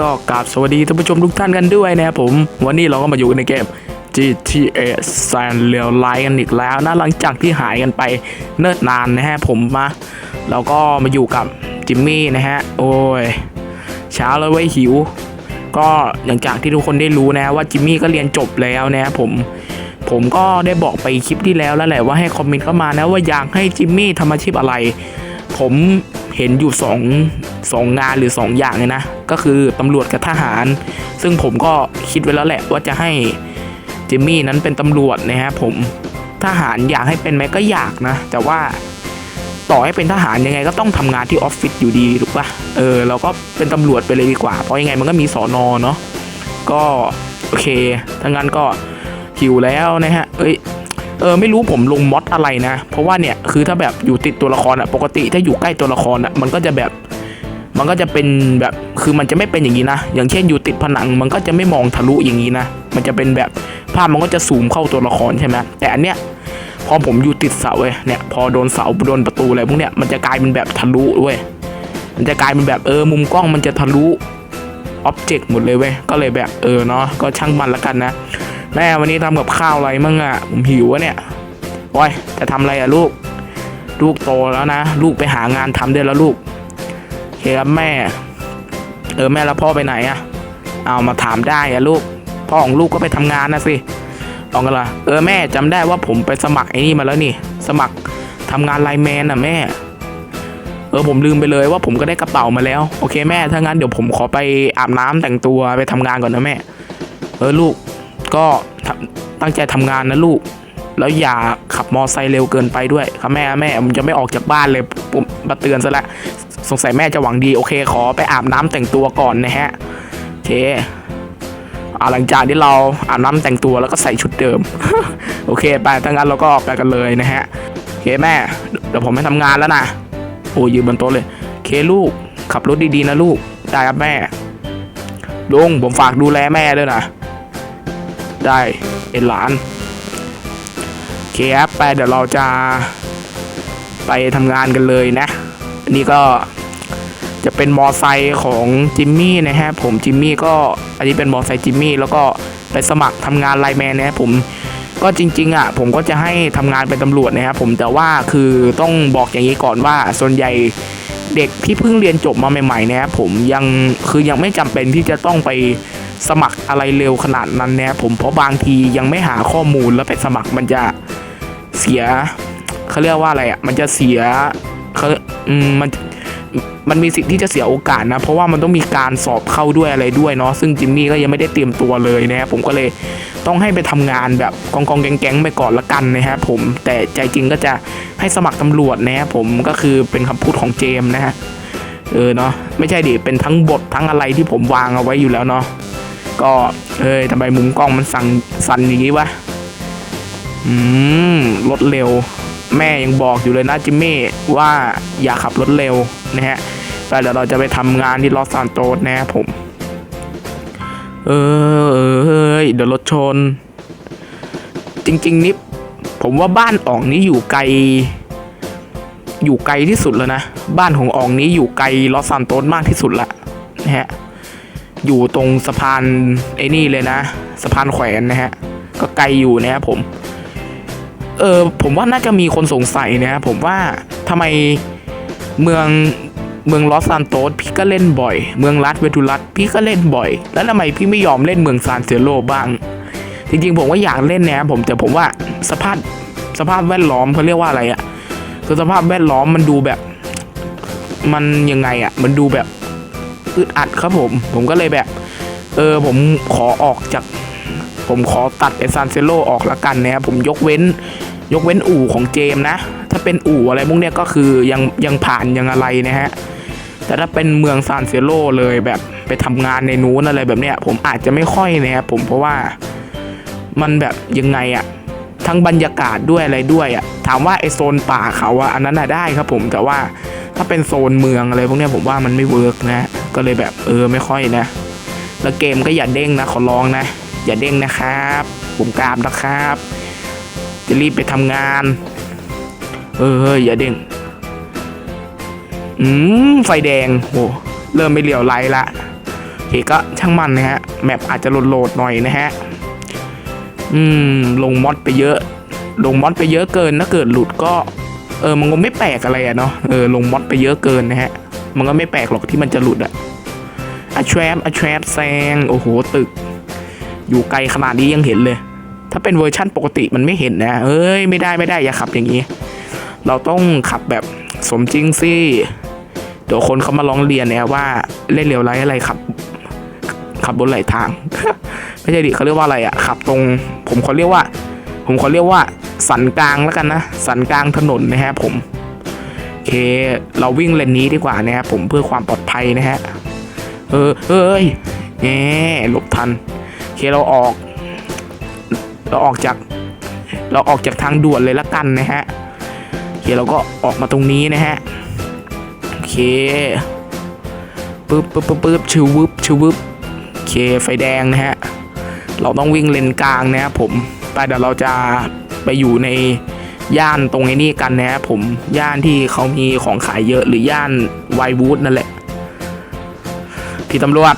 ก็กราบสวัสดีท่านผู้ชมทุกท่านกันด้วยนะครับผม วันนี้เราก็มาอยู่ในเกม GTA San Real Life กันอีกแล้วนะหลังจากที่หายกันไปเนิ่นนานนะฮะผมมาเราก็มาอยู่กับจิมมี่นะฮะ โอ้ยเช้าแล้วเว้ยหิว ก็อย่างจากที่ทุกคนได้รู้นะว่าจิมมี่ก็เรียนจบแล้วนะครับผมผมก็ได้บอกไปคลิปที่แล้วแล้วแหละว่าให้คอมเมนต์เข้ามานะว่าอยากให้จิมมี่ทำอาชีพอะไร ผมเห็นอยู่ส องสองงานหรือสองอย่างเลยนะ ก็คือตำรวจกับทหาร ซึ่งผมก็คิดไว้แล้วแหละว่าจะให้จิมมี่นั้นเป็นตำรวจนะฮะผมทหารอยากให้เป็นไหมก็อยากนะ แต่ว่าต่อให้เป็นทหารยังไงก็ต้องทำงานที่ออฟฟิศอยู่ดีถูกปะเออเราก็เป็นตำรวจไปเลยดีกว่า เพราะยังไงมันก็มีสอนอเนาะก็โอเคถ้างั้นก็หิวแล้วนะฮะเอ้ยเออไม่รู้ผมลงมอดอะไรนะ เพราะว่าเนี่ยคือถ้าแบบอยู่ติดตัวละครอะปกติถ้าอยู่ใกล้ตัวละครอะมันก็จะแบบ มันก็จะเป็นแบบคือมันจะไม่เป็นอย่างนี้นะ อย่างเช่นอยู่ติดผนังมันก็จะไม่มองทะลุอย่างนี้นะ มันจะเป็นแบบภาพมันก็จะซูมเข้าตัวละครใช่ไหมแต่อันเนี้ยพอผมอยู่ติดเสาเว้ยเนี่ยพอโดนเสาโดนประตูอะไรพวกเนี้ยมันจะกลายเป็นแบบทะลุเว้ยมันจะกลายเป็นแบบเออมุมกล้องมันจะทะลุอ็อบเจกต์หมดเลยเว้ยก็เลยแบบเออเนาะก็ช่างมันละกันนะแม่วันนี้ทำกับข้าวอะไรมั่งอะผมหิวอะเนี่ยโอ้ยจะทำอะไรอะลูก ลูกโตแล้วนะ ลูกไปหางานทำได้แล้วลูก เคครับแม่ เออแม่แล้วพ่อไปไหนอะเอามาถามได้อะลูก พ่อของลูกก็ไปทำงานนะสิลองกันละเออแม่จำได้ว่าผมไปสมัครไอ้นี่มาแล้วนี่ สมัครทำงานไลแมนอะแม่ เออผมลืมไปเลยว่าผมก็ได้กระเป๋ามาแล้ว โอเคแม่ ถ้างั้นเดี๋ยวผมขอไปอาบน้ำแต่งตัวไปทำงานก่อนนะแม่ เออลูก ก็ตั้งใจทำงานนะลูก แล้วอย่าขับมอไซค์เร็วเกินไปด้วยครับแม่แม่ผมจะไม่ออกจากบ้านเลยผมมาเตือนซะแล้ว สงสัยแม่จะหวังดีโอเค ขอไปอาบน้ำแต่งตัวก่อนนะฮะโอเคอาหลังจากที่เราอาบน้ำแต่งตัวแล้วก็ใส่ชุดเดิม โอเค ไปถ้างั้นเราก็ไปกันเลยนะฮะโอเคแม่ เดี๋ยวผมไปทำงานแล้วนะโอ้ยืนบนโต๊ะเลยโอเคลูก ขับรถดีๆนะลูกได้ครับแม่ลุงผมฝากดูแลแม่ด้วยนะได้เอ็นหลานโอเคครับไปเดี๋ยวเราจะไปทำงานกันเลยนะนนี้ก็ จะเป็นมอไซค์ของจิมมี่นะฮะผมจิมมี่ก็อันนี้เป็นมอไซค์จิมมี่แล้วก็ไปสมัครทำงานไลแมนนะะผมก็จริงๆอะผมก็จะให้ทำงานเป็นตำรวจนะครับผมแต่ว่าคือต้องบอกอย่างนี้ก่อนว่าส่วนใหญ่เด็กที่เพิ่งเรียนจบมาใหม่ๆนะครับผมยังคือยังไม่จำเป็นที่จะต้องไปสมัครอะไรเร็วขนาดนั้นเนี่ยผมเพราะบางทียังไม่หาข้อมูลแล้วไปสมัครมันจะเสียเขาเรียกว่าอะไรอะมันจะเสียเขาอืมมัน มันมีสิทธิ์ที่จะเสียโอกาสนะ เพราะว่ามันต้องมีการสอบเข้าด้วยอะไรด้วยเนาะซึ่งจิมมี่ก็ยังไม่ได้เตรียมตัวเลยนะครับผมก็เลยต้องให้ไปทำงานแบบกองกองแก๊งๆไปก่อนละกันนะครับผมแต่ใจจริงก็จะให้สมัครตำรวจนะครับผมก็คือเป็นคำพูดของเจมนะฮะเออเนาะไม่ใช่ดิเป็นทั้งบททั้งอะไรที่ผมวางเอาไว้อยู่แล้วเนาะก็เอ้ยทำไมมุมกล้องมันสั่งสั่นอย่างนี้วะอืมรถเร็ว แม่ยังบอกอยู่เลยนะจิมมี่ว่าอย่าขับรถเร็วนะฮะแต่เดี๋ยวเราจะไปทำงานที่ลอสซานโตสนะครับผม เออเออเอ้ยเดี๋ยวรถชน จริง ๆนี่ผมว่าบ้านอ่องนี้อยู่ไกล อยู่ไกลที่สุดแล้วนะ บ้านของอ่องนี้อยู่ไกลลอสซานโตสมากที่สุดละนะฮะอยู่ตรงสะพานไอ้นี่เลยนะ สะพานแขวนนะฮะ ก็ไกลอยู่นะครับผม เออผมว่าน่าจะมีคนสงสัยนะผมว่าทำไมเมืองเมืองลอสซานโตสพี่ก็เล่นบ่อย เมืองลัดเวทูลัสพี่ก็เล่นบ่อย แล้วทำไมพี่ไม่ยอมเล่นเมืองซานเซโลบ้าง จริงๆ ผมก็อยากเล่นนะผมแต่ผมว่าสภาพสภาพแวดล้อมเขาเรียกว่าอะไรอะ่ะคือสภาพแวดล้อมมันดูแบบ มันยังไงอะ่ะ มันดูแบบอึดอัดครับผม ผมก็เลยแบบ เออผมขอออกจาก ผมขอตัดไอซานเซโลออกละกันนะครับผมยกเว้น ยกเว้นอู่ของเจมนะ ถ้าเป็นอู่อะไรพวกเนี้ยก็คือยังยังผ่านยังอะไรนะฮะแต่ถ้าเป็นเมืองซานเซโลเลยแบบไปทำงานในนู้นอะไรแบบเนี้ยผมอาจจะไม่ค่อยนะครับผมเพราะว่ามันแบบยังไงอะทั้งบรรยากาศด้วยอะไรด้วยอะถามว่าไอโซนป่าเขาอะอันนั้นอะได้ครับผมแต่ว่าถ้าเป็นโซนเมืองอะไรพวกเนี้ยผมว่ามันไม่เวิร์กนะ ก็เลยแบบเออไม่ค่อยนะ แล้วเกมก็อย่าเด้งนะขอร้องนะ อย่าเด้งนะครับ ผมกราบนะครับ จะรีบไปทำงาน เออเฮ้ยอย่าเด้งอืมไฟแดงโอ้เริ่มไม่เหลียวไหลละโอเคก็ช่างมันนะฮะ แมปอาจจะโหลดๆหน่อยนะฮะ อืม ลงมอดไปเยอะ ลงมอดไปเยอะเกินถ้าเกิดหลุดก็ เออมันก็ไม่แปลกอะไรอะเนาะ เออ ลงมอดไปเยอะเกินนะฮะ มันก็ไม่แปลกหรอกที่มันจะหลุดอะอะแทรปอะแทรปแซง โอ้โห ตึก อยู่ไกลขนาดนี้ยังเห็นเลย ถ้าเป็นเวอร์ชั่นปกติมันไม่เห็นนะ เอ้ยไม่ได้ไม่ได้อย่าขับอย่างนี้ เราต้องขับแบบสมจริงสิเดี๋ยวคนเขามาร้องเรียนนี่ยว่าเล่นเร็วไรอะไรขับ ขับบนไหลทางไม่ใช่ดิเขาเรียกว่าอะไรอะขับตรง ผมเขาเรียกว่า ผมเขาเรียกว่าสันกลางแล้วกันนะสันกลางถนนนะฮะผมโอเค เราวิ่งเลนนี้ดีกว่านะครับผมเพื่อความปลอดภัยนะฮะเออเอ้ยแหมหลบทัน เคเราออก เราออกจาก เราออกจากทางด่วนเลยละกันนะฮะโอเคเราก็ออกมาตรงนี้นะฮะโอเคปึ๊บปึ๊บปึ๊บปึ๊บชิววึบชิววึบโอเคไฟแดงนะฮะเราต้องวิ่งเลนกลางนะครับผมไปเดี๋ยวเราจะไปอยู่ในย่านตรงไอ้นี่กันนะครับผมย่านที่เขามีของขายเยอะหรือย่านไววูดนั่นแหละพี่ตำรวจ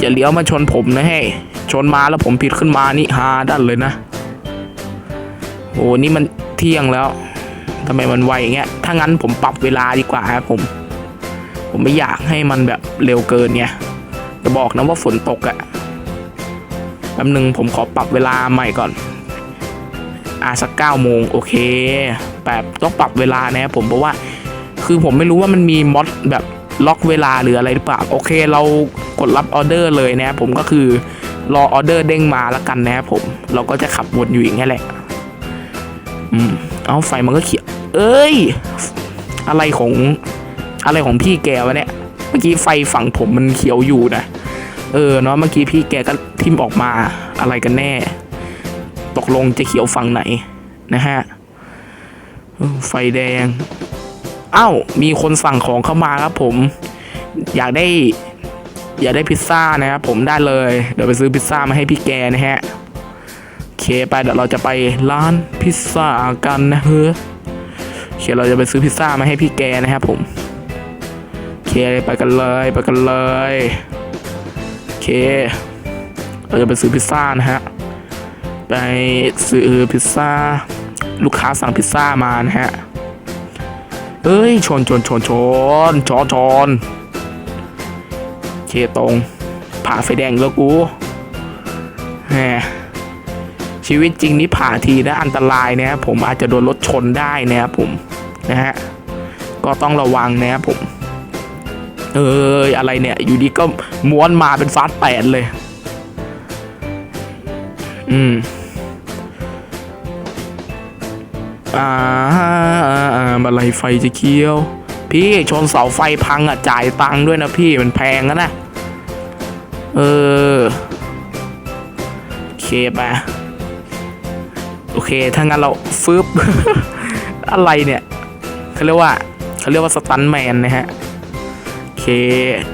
อย่าเลี้ยวมาชนผมนะเฮ้ชนมาแล้วผมผิดขึ้นมานี่ฮาดันเลยนะโอ้นี่มันเที่ยงแล้วทำไมมันไวอย่างเงี้ยถ้างั้นผมปรับเวลาดีกว่าครับผม ผมไม่อยากให้มันแบบเร็วเกินเนี่ยจะบอกนะว่าฝนตกอะแป๊บนึงผมขอปรับเวลาใหม่ก่อนอะสักเก้าโมงโอเคแบบต้องปรับเวลานะครับผมเพราะว่า คือผมไม่รู้ว่ามันมีมอดแบบ ล็อกเวลาหรืออะไรหรือเปล่าโอเค เรากดรับออเดอร์เลยนะครับผมก็คือรอออเดอร์เด้งมาแล้วกันนะครับผม เราก็จะขับวนอยู่อย่างนี้ยแหละ อืม เอาไฟมันก็เขียว เอ้ย อะไรของอะไรของพี่แกวะเนี่ย เมื่อกี้ไฟฝั่งผมมันเขียวอยู่นะ เออเนาะเมื่อกี้พี่แกก็ทิมออกมาอะไรกันแน่ ตกลงจะเขียวฝั่งไหนนะฮะ ไฟแดง อ้ามีคนสั่งของเข้ามาครับผม อยากได้ อยากได้พิซซ่านะครับผมได้เลย เดี๋ยวไปซื้อพิซซ่ามาให้พี่แกนะฮะโอเคไปเดี๋ยวเราจะไปร้านพิซซ่ากันนะเฮ้อโอเคเราจะไปซื้อพิซซ่ามาให้พี่แกนะครับผมโอเคไปกันเลยไปกันเลยโอเค เราจะไปซื้อพิซซ่านะฮะไปซื้อพิซซ่าลูกค้าสั่งพิซซ่ามานะฮะ เอ้ยชนชนชนชนชนชนเคตรงผ่าไฟแดงแล้วกูแหมชีวิตจริงนี่ผ่าทีนะอันตรายนะผมอาจจะโดนรถชนได้นะครับผมนะฮะก็ต้องระวังนะครับผม เอ้ยอะไรเนี่ย อยู่ดีก็ม้วนมาเป็นฟาสแปดเลย อืม อ่ามาลัยไฟจะเคี้ยว พี่ชนเสาไฟพังอะจ่ายตังค์ด้วยนะพี่มันแพงนะนะเออโอเคไปโอเคถ้างั้นเราฟึบอะไรเนี่ยเขาเรียกว่าเขาเรียกว่าสตันแมนนะฮะโอเค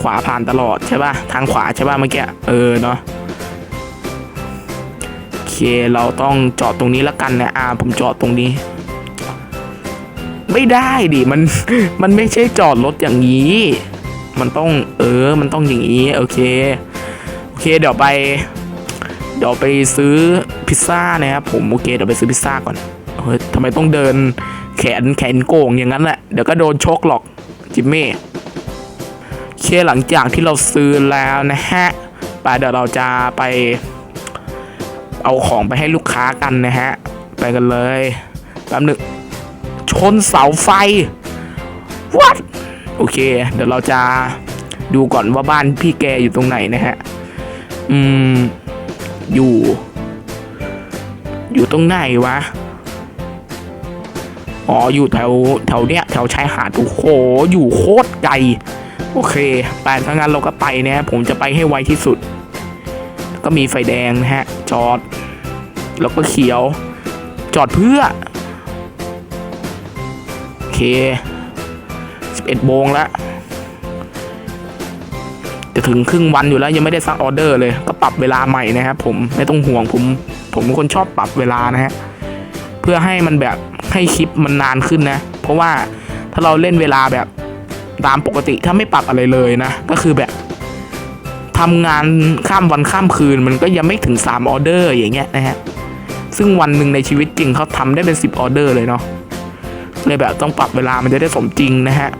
ขวาผ่านตลอดใช่ป่ะทางขวาใช่ป่ะเมื่อกี้เออเนาะโอเคเราต้องจอดตรงนี้แล้วกันนะอ่าผมจอดตรงนี้ ไม่ได้ดิมันมันไม่ใช่จอดรถอย่างนี้ มันต้องเออ มันต้องอย่างนี้ โอเค โอเคเดี๋ยวไป เดี๋ยวไปซื้อพิซซ่านะครับผมโอเคเดี๋ยวไปซื้อพิซซ่าก่อนเฮ้ยทำไมต้องเดินแขนแขนโก่งอย่างนั้นแหละเดี๋ยวก็โดนชกหรอกจิมมี่โอเคหลังจากที่เราซื้อแล้วนะฮะไปเดี๋ยวเราจะไปเอาของไปให้ลูกค้ากันนะฮะ ไปกันเลยแป๊บหนึง ชนเสาไฟ what โอเค เดี๋ยวเราจะดูก่อนว่าบ้านพี่แกอยู่ตรงไหนนะฮะ อืม อยู่ อยู่ตรงไหนวะ อ๋อ อยู่แถวแถวเนี้ยแถวชายหาดโอ้โห อยู่โคตรไกล โอเค ไปถ้างั้นเราก็ไปนะ ผมจะไปให้ไวที่สุด ก็มีไฟแดงนะฮะ จอด แล้วก็เขียว จอดเพื่อ 11โมงแล้วจะถึงครึ่งวันอยู่แล้วยังไม่ได้สั่งออเดอร์เลย ก็ปรับเวลาใหม่นะครับผมไม่ต้องห่วงผม ผมเป็นคนชอบปรับเวลานะฮะเพื่อให้มันแบบให้คลิปมันนานขึ้นนะ เพราะว่าถ้าเราเล่นเวลาแบบตามปกติถ้าไม่ปรับอะไรเลยนะ ก็คือแบบทำงานข้ามวันข้ามคืนมันก็ยังไม่ถึง3ออเดอร์อย่างเงี้ยนะฮะซึ่งวันหนึ่งในชีวิตจริงเขาทำได้เป็น 10ออเดอร์เลยเนาะ เลยแบบต้องปรับเวลามันจะได้สมจริงนะฮะ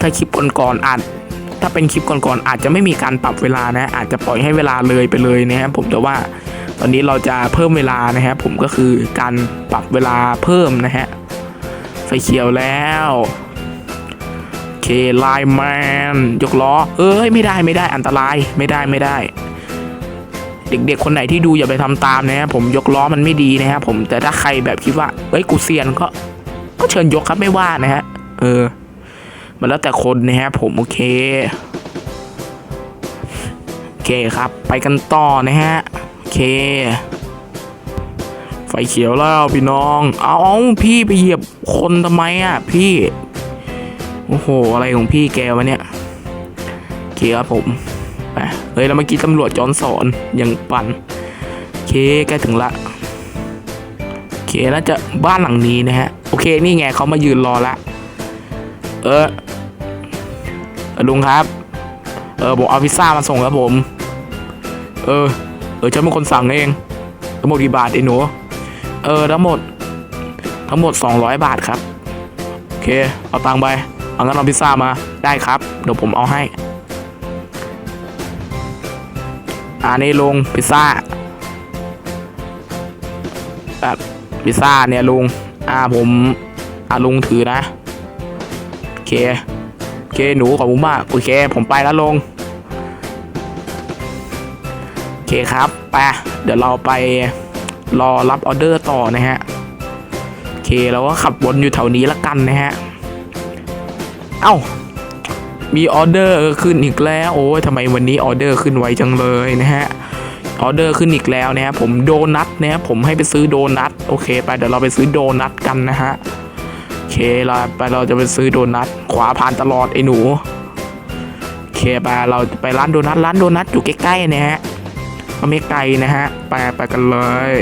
ถ้าคลิปก่อนๆอาจถ้าเป็นคลิปก่อนๆอาจจะไม่มีการปรับเวลานะ อาจจะปล่อยให้เวลาเลยไปเลยนะฮะผมแต่ว่าตอนนี้เราจะเพิ่มเวลานะฮะผมก็คือการปรับเวลาเพิ่มนะฮะไฟเขียวแล้วเคไลแมนยกล้อ เอ้ยไม่ได้ไม่ได้อันตรายไม่ได้ไม่ได้ เด็ก ๆ คนไหนที่ดูอย่าไปทำตามนะฮะผมยกล้อมันไม่ดีนะฮะผมแต่ถ้าใครแบบคิดว่าเอ้ยกูเซียนก็ ก็เชิญยกครับไม่ว่านะฮะเออ มันแล้วแต่คนนะฮะผมโอเคโอเคครับ ไปกันต่อนะฮะโอเค ไฟเขียวแล้วพี่น้องเอาเอาพี่ไปเหยียบคนทำไมอะ พี่โอ้โห อะไรของพี่แกวะเนี่ยโอเคครับผม ไปเฮ้ยแล้วเมื่อกี้ตำรวจย้อนสอนยังปั่นโอเคใกล้ถึงละโอเคน่าจะบ้านหลังนี้นะฮะโอเคนี่ไงเขามายืนรอละเออเออลุงครับ เออผมเอาพิซซ่ามาส่งครับผม เออ เออฉันเป็นคนสั่งเองทั้งหมดกี่บาทไอ้หนูเออทั้งหมด ทั้งหมด 200 บาทครับโอเค เอาตังค์ไปเอางั้นเอาพิซซ่ามาได้ครับ เดี๋ยวผมเอาให้ อ่านี่ลุงพิซซ่าแบบพิซซ่าเนี่ยลุง อ่าผมอ่าลุงถือนะโอเคโอเคหนูขอบคุณมากโอเค ผมไปแล้วลงโอเคครับไปเดี๋ยวเราไปรอรับออเดอร์ต่อนะฮะโอเคเราก็ขับวนอยู่แถวนี้ละกันนะฮะ เอ้า มีออเดอร์ขึ้นอีกแล้วโอ้ยทำไมวันนี้ออเดอร์ขึ้นไวจังเลยนะฮะออเดอร์ขึ้นอีกแล้วนะฮะผมโดนัทนะฮะผมให้ไปซื้อโดนัทโอเคไปเดี๋ยวเราไปซื้อโดนัทกันนะฮะโอเคเราไปเราจะไปซื้อโดนัทขวาผ่านตลอดไอ้หนูโอเคไปเราไปร้านโดนัทร้านโดนัทอยู่ใกล้ๆนะฮะก็ไม่ไกลนะฮะไปไปกันเลย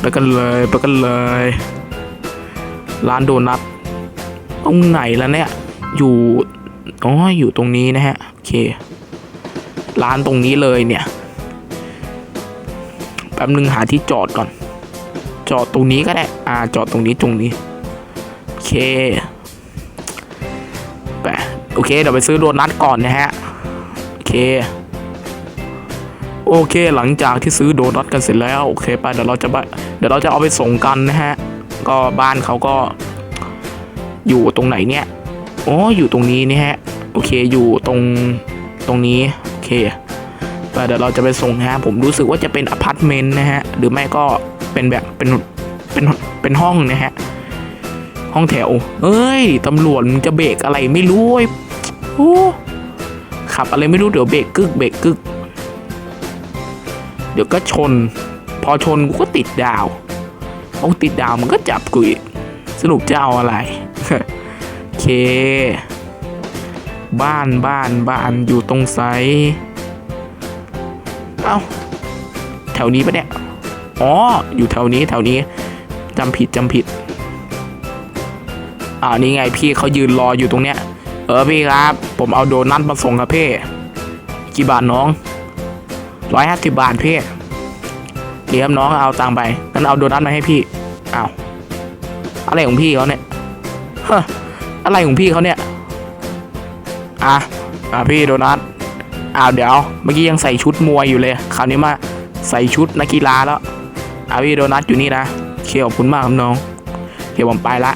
ไปกันเลยไปกันเลย ร้านโดนัทตรงไหนแล้วเนี่ย อยู่อ๋ออยู่ตรงนี้นะฮะโอเค ร้านตรงนี้เลยเนี่ยแป๊บนึงหาที่จอดก่อน จอดตรงนี้ก็ได้ อ่าจอดตรงนี้ตรงนี้โอเคไปโอเคเดี๋ยวไปซื้อโดนัทก่อนนะฮะโอเคโอเคหลังจากที่ซื้อโดนัทกันเสร็จแล้วโอเคไปเดี๋ยวเราจะไปเดี๋ยวเราจะเอาไปส่งกันนะฮะ ก็บ้านเขาก็อยู่ตรงไหนเนี่ย อ๋ออยู่ตรงนี้นี่ฮะ โอเคอยู่ตรงตรงนี้โอเคเดี๋ยวเราจะไปส่งนะฮะผมรู้สึกว่าจะเป็นอพาร์ตเมนต์นะฮะหรือไม่ก็เป็นแบบเป็นเป็นเป็นห้องนะฮะห้องแถว เอ้ยตำรวจมึงจะเบรกอะไรไม่รู้อ้โอ้ขับอะไรไม่รู้เดี๋ยวเบรกกึกเบรกกึก เดี๋ยวก็ชน พอชนกูก็ติดดาวพอติดดาวมันก็จับกูอีกสรุปจะเอาอะไร เค บ้านบ้านบ้านอยู่ตรงไซเอ้า แถวนี้ปะเนี่ย อ๋อ อยู่แถวนี้แถวนี้จำผิดจำผิด อ่านี่ไงพี่เขายืนรออยู่ตรงเนี้ย เออพี่ครับ ผมเอาโดนัทมาส่งครับพี่กี่บาทน้องร้อยห้าสิบบาทพี่เดี๋ยวครับน้องเอาตังไปงั้นเอาโดนัทมาให้พี่อ้าวอะไรของพี่เขาเนี่ยฮะ อะไรของพี่เขาเนี่ย อะ อะพี่โดนัทอ้าวเดี๋ยว เมื่อกี้ยังใส่ชุดมวยอยู่เลย คราวนี้มาใส่ชุดนักกีฬาแล้วอะพี่โดนัทอยู่นี่นะเคขอบคุณมากครับน้องโอเคผมไปละ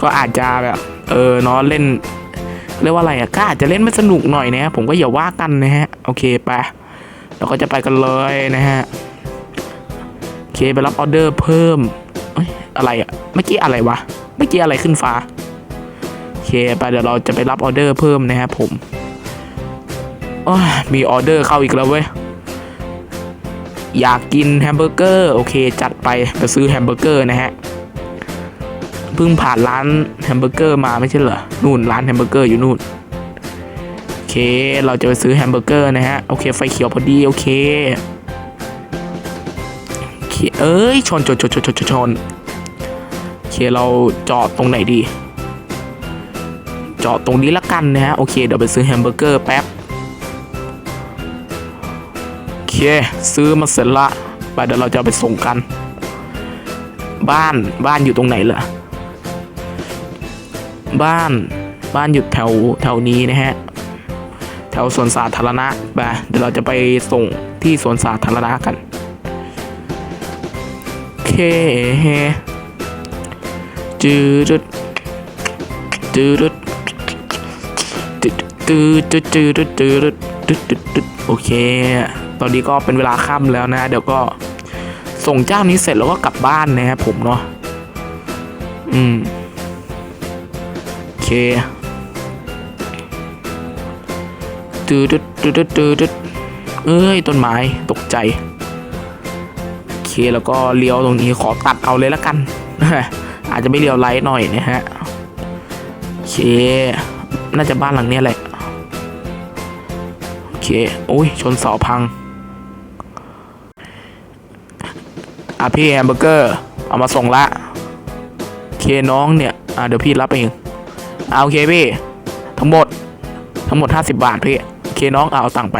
ก็อาจจะแบบเออเนาะเล่น เรียกว่าอะไรอะก็อาจจะเล่นไม่สนุกหน่อยนะผมก็อย่าว่ากันนะฮะ โอเคไปเราก็จะไปกันเลยนะฮะโอเคไปรับออเดอร์เพิ่มอะไรอะเมื่อกี้อะไรวะเมื่อกี้อะไรขึ้นฟ้า เคไปเดี๋ยวเราจะไปรับออเดอร์เพิ่มนะฮะผมมีออเดอร์เข้าอีกแล้วเว้ย อยากกินแฮมเบอร์เกอร์โอเค จัดไปไปซื้อแฮมเบอร์เกอร์นะฮะเพิ่งผ่านร้านแฮมเบอร์เกอร์มาไม่ใช่เหรอนู่นร้านแฮมเบอร์เกอร์อยู่นู่นโอเค เราจะไปซื้อแฮมเบอร์เกอร์นะฮะโอเคไฟเขียวพอดีโอเคโอเคเอ้ยชนชนชนชนชนชนโอเคเราจอดตรงไหนดี จจอดตรงนี้ละกันนะฮะ โอเค เดี๋ยวไปซื้อแฮมเบอร์เกอร์แป๊บ โอเค ซื้อมาเสร็จละไปเดี๋ยวเราจะไปส่งกัน บ้านบ้านอยู่ตรงไหนเหรอบ้านบ้านอยู่แถวแถวนี้นะฮะ แถวสวนสาธารณะไปเดี๋ยวเราจะไปส่งที่สวนสาธารณะกันโอเคจืดจืด จืดจืดจืดจืดจืดจืดจืดโอเค ตอนนี้ก็เป็นเวลาค่ำแล้วนะ เดี๋ยวก็ส่งเจ้านี้เสร็จแล้วก็กลับบ้านนะครับผมเนาะ อืม โอเคตืดตืดตืดตืดเอ้ย ต้นไม้ตกใจ โอเคแล้วก็เลี้ยวตรงนี้ขอตัดเอาเลยละกัน อาจจะไม่เลี้ยวไลท์หน่อยนะฮะ โอเค น่าจะบ้านหลังเนี้ยแหละ โอเคโอ้ยชนเสาพัง อะพี่แฮมเบอร์เกอร์ เอามาส่งละโอเคน้องเนี่ย อะเดี๋ยวพี่รับเองเอะโอเคพี่ ทั้งหมด ทั้งหมด 50 บาทพี่ โอเคน้องเอาตังค์ไป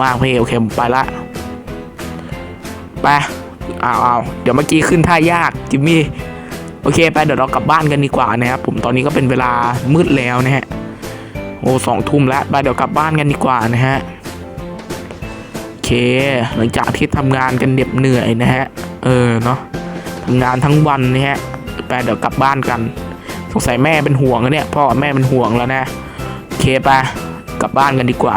มากพี่ โอเคไปละ ไป เอาเอาเดี๋ยวเมื่อกี้ขึ้นท่ายาก จิมมี่ โอเคไปเดี๋ยวเรากลับบ้านกันดีกว่านะครับผมตอนนี้ก็เป็นเวลามืดแล้วนะฮะโอ้สองทุ่มแล้วไปเดี๋ยวกลับบ้านกันดีกว่านะฮะโอเค หลังจากที่ทำงานกันเหน็ดเหนื่อยนะฮะเออเนาะทำงานทั้งวันนะฮะไปเดี๋ยวกลับบ้านกัน สงสัยแม่เป็นห่วงนะเนี่ยพ่อแม่เป็นห่วงแล้วนะโอเคไปกลับบ้านกันดีกว่า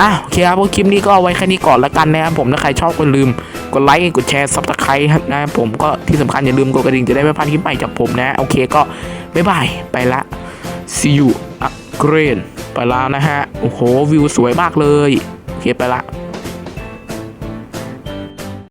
อะโอเคครับพวกคลิปนี้ก็เอาไว้แค่นี้ก่อนละกันนะครับผมถ้าใครชอบก็ลืมกดไลค์กดแชร์ซับสไครต์นะครับผมก็ ที่สำคัญอย่าลืมกดกระดิ่งจะได้ไม่พลาดคลิปใหม่จากผมนะ โอเคก็บ๊ายบายไปละ see you again ไปแล้วนะฮะ โอ้โห วิวสวยมากเลย โอเคไปละ